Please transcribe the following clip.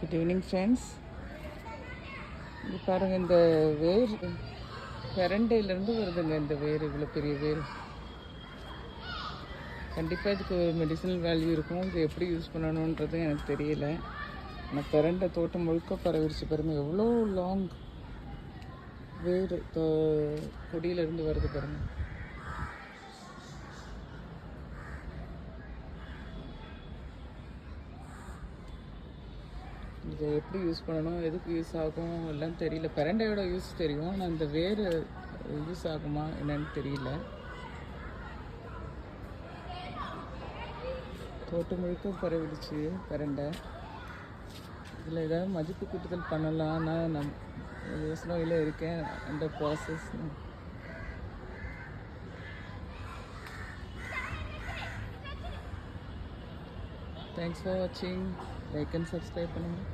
Good evening friends இது பாருங்கள் இந்த வேர் பெரண்டையிலேருந்து வருதுங்க இந்த வேர் இவ்வளோ பெரிய வேர். கண்டிப்பாக இதுக்கு மெடிசனல் வேல்யூ இருக்கும். இது எப்படி யூஸ் பண்ணணுன்றது எனக்கு தெரியல. ஆனால் பெரண்டை தோட்டம் முழுக்க பரவிடுச்சு பாருங்கள் எவ்வளோ லாங் வேர் கொடியிலேருந்து வருது பாருங்கள் இதை எப்படி யூஸ் பண்ணணும் எதுக்கு யூஸ் ஆகும் எல்லாம் தெரியல. பெரண்டையோட யூஸ் தெரியும் ஆனால் இந்த வேர் யூஸ் ஆகுமா என்னன்னு தெரியல. தோட்டம் முழுக்க பரவிடுச்சு பெரண்டை. இதில் ஏதாவது மதிப்பு கூட்டுதல் பண்ணலாம் நான் நம் யோசனையில் இருக்கேன் அந்த ப்ராசஸ் தேங்க்ஸ் ஃபார் வாட்சிங் லைக் அண்ட் சப்ஸ்கிரைப் பண்ணுங்கள்